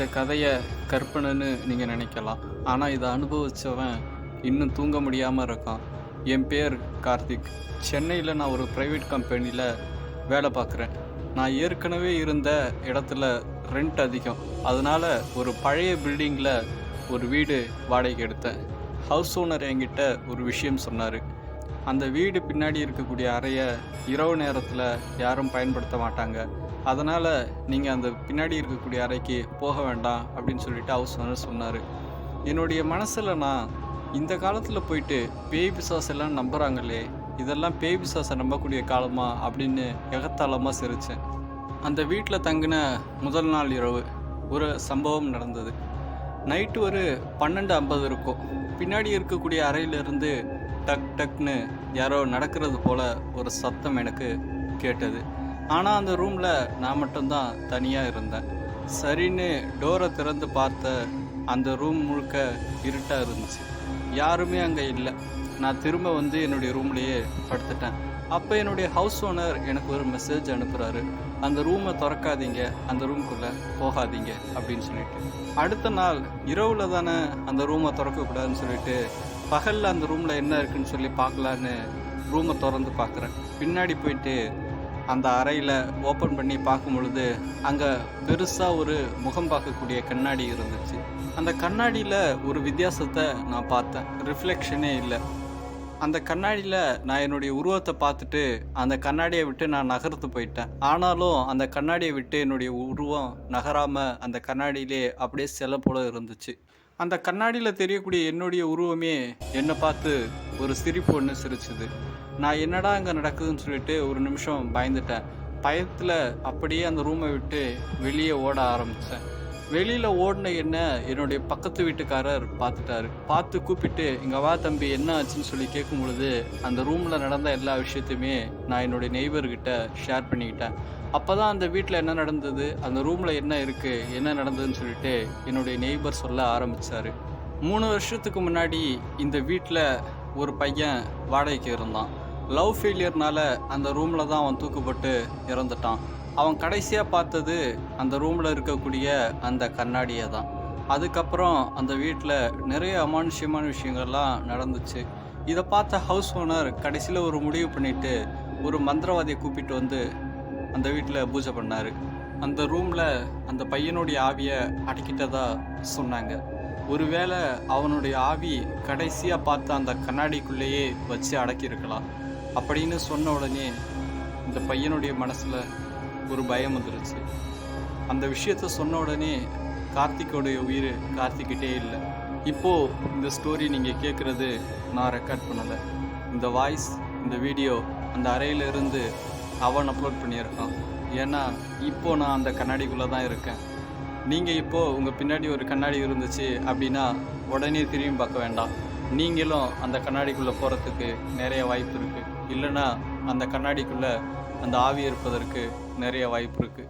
இந்த கதையை கற்பனைன்னு நீங்கள் நினைக்கலாம். ஆனால் இதை அனுபவித்தவன் இன்னும் தூங்க முடியாமல் இருக்கான். என் பேர் கார்த்திக். சென்னையில் நான் ஒரு ப்ரைவேட் கம்பெனியில் வேலை பார்க்குறேன். நான் ஏற்கனவே இருந்த இடத்துல ரெண்ட் அதிகம். அதனால் ஒரு பழைய பில்டிங்கில் ஒரு வீடு வாடகைக்கு எடுத்தேன். ஹவுஸ் ஓனர் என்கிட்ட ஒரு விஷயம் சொன்னார். அந்த வீடு பின்னாடி இருக்கக்கூடிய அறையை இரவு நேரத்தில் யாரும் பயன்படுத்த மாட்டாங்க. அதனால் நீங்கள் அந்த பின்னாடி இருக்கக்கூடிய அறைக்கு போக வேண்டாம் அப்படின்னு சொல்லிட்டு ஹவுஸ் ஓனர் சொன்னார். என்னுடைய மனசில் நான் இந்த காலத்தில் போயிட்டு பேய் பிசாஸ் எல்லாம் நம்புகிறாங்களே இதெல்லாம் பேய் பிசாசை நம்பக்கூடிய காலமா அப்படின்னு எகத்தாளமாக சிரித்தேன் அந்த வீட்டில் தங்கின முதல் நாள் இரவு ஒரு சம்பவம் நடந்தது. நைட்டு ஒரு பன்னெண்டு ஐம்பது இருக்கும். பின்னாடி இருக்கக்கூடிய அறையிலிருந்து டக் டக்னு யாரோ நடக்கிறது போல் ஒரு சத்தம் எனக்கு கேட்டது. ஆனால் அந்த ரூமில் நான் மட்டும்தான் தனியாக இருந்தேன். சரின்னு டோரை திறந்து பார்த்த அந்த ரூம் முழுக்க இருட்டாக இருந்துச்சு. யாருமே அங்கே இல்லை. நான் திரும்ப வந்து என்னுடைய ரூம்லேயே படுத்துட்டேன். அப்போ என்னுடைய ஹவுஸ் ஓனர் எனக்கு ஒரு மெசேஜ் அனுப்புகிறாரு அந்த ரூமை திறக்காதீங்க. அந்த ரூம்குள்ளே போகாதீங்க. அப்படின்னு சொல்லிட்டு. அடுத்த நாள் இரவில் தானே அந்த ரூமை திறக்கக்கூடாதுன்னு சொல்லிட்டு பகலில் அந்த ரூமில் என்ன இருக்குன்னு சொல்லி பார்க்கலான்னு ரூமை திறந்து பார்க்குறேன். பின்னாடி போயிட்டு அந்த அறையில் ஓப்பன் பண்ணி பார்க்கும் பொழுது அங்கே பெருசாக ஒரு முகம் பார்க்கக்கூடிய கண்ணாடி இருந்துச்சு. அந்த கண்ணாடியில் ஒரு வித்தியாசத்தை நான் பார்த்தேன். ரிஃப்ளெக்ஷனே இல்லை. அந்த கண்ணாடியில் நான் என்னுடைய உருவத்தை பார்த்துட்டு அந்த கண்ணாடியை விட்டு நான் நகர்த்து போயிட்டேன். ஆனாலும் அந்த கண்ணாடியை விட்டு என்னுடைய உருவம் நகராமல் அந்த கண்ணாடியிலே அப்படியே செல்ல போல இருந்துச்சு. அந்த கண்ணாடியில் தெரியக்கூடிய என்னுடைய உருவமே என்னை பார்த்து ஒரு சிரிப்பு ஒன்று சிரிச்சுது. நான் என்னடா அங்கே நடக்குதுன்னு சொல்லிட்டு ஒரு நிமிஷம் பயந்துட்டேன். பயத்தில் அப்படியே அந்த ரூமை விட்டு வெளியே ஓட ஆரம்பித்தேன் வெளியில் ஓடின என்ன என்னுடைய பக்கத்து வீட்டுக்காரர் பார்த்துட்டாரு. பார்த்து கூப்பிட்டு இங்கே வா தம்பி என்ன ஆச்சுன்னு சொல்லி கேட்கும் பொழுது அந்த ரூமில் நடந்த எல்லா விஷயத்தையுமே நான் என்னுடைய நெய்பர்கிட்ட ஷேர் பண்ணிக்கிட்டேன். அப்போ தான் அந்த வீட்டில் என்ன நடந்தது அந்த ரூமில் என்ன இருக்குது என்ன நடந்ததுன்னு சொல்லிட்டு என்னுடைய நெய்பர் சொல்ல ஆரம்பித்தார் மூணு வருஷத்துக்கு முன்னாடி இந்த வீட்டில் ஒரு பையன் வாடகைக்கு இருந்தான். லவ் ஃபெயிலியர்னால அந்த ரூமில் தான் அவன் தூக்கப்பட்டு இறந்துட்டான். அவன் கடைசியாக பார்த்தது அந்த ரூமில் இருக்கக்கூடிய அந்த கண்ணாடியை தான். அதுக்கப்புறம் அந்த வீட்டில் நிறைய அமானுஷ்யமான விஷயங்கள்லாம் நடந்துச்சு. இதை பார்த்த ஹவுஸ் ஓனர் கடைசியில் ஒரு முடிவு பண்ணிவிட்டு ஒரு மந்திரவாதியை கூப்பிட்டு வந்து அந்த வீட்டில் பூஜை பண்ணார். அந்த ரூமில் அந்த பையனுடைய ஆவியை அடக்கிட்டதா சொன்னாங்க. ஒருவேளை அவனுடைய ஆவி கடைசியாக பார்த்த அந்த கண்ணாடிக்குள்ளேயே வச்சு அடக்கியிருக்கலாம். அப்படின்னு சொன்ன உடனே இந்த பையனுடைய மனசில் ஒரு பயம் வந்துருச்சு. அந்த விஷயத்த சொன்ன உடனே கார்த்திக்கோடைய உயிர் கார்த்திக்கிட்டே இல்லை. இப்போது இந்த ஸ்டோரி நீங்கள் கேட்குறது நான் ரெக்கார்ட் பண்ணலை. இந்த வாய்ஸ் இந்த வீடியோ அந்த அறையிலிருந்து அவன் அப்லோட் பண்ணியிருக்கான். ஏன்னா இப்போது நான் அந்த கண்ணாடிக்குள்ளே தான் இருக்கேன். நீங்கள் இப்போது உங்கள் பின்னாடி ஒரு கண்ணாடி இருந்துச்சு அப்படின்னா உடனே திரும்பி பார்க்க வேண்டாம். நீங்களும் அந்த கண்ணாடிக்குள்ளே போகிறதுக்கு நிறைய வாய்ப்பு இருக்குது இல்லைன்னா அந்த கண்ணாடிக்குள்ளே அந்த ஆவி இருப்பதற்கு நிறைய வாய்ப்பு இருக்குது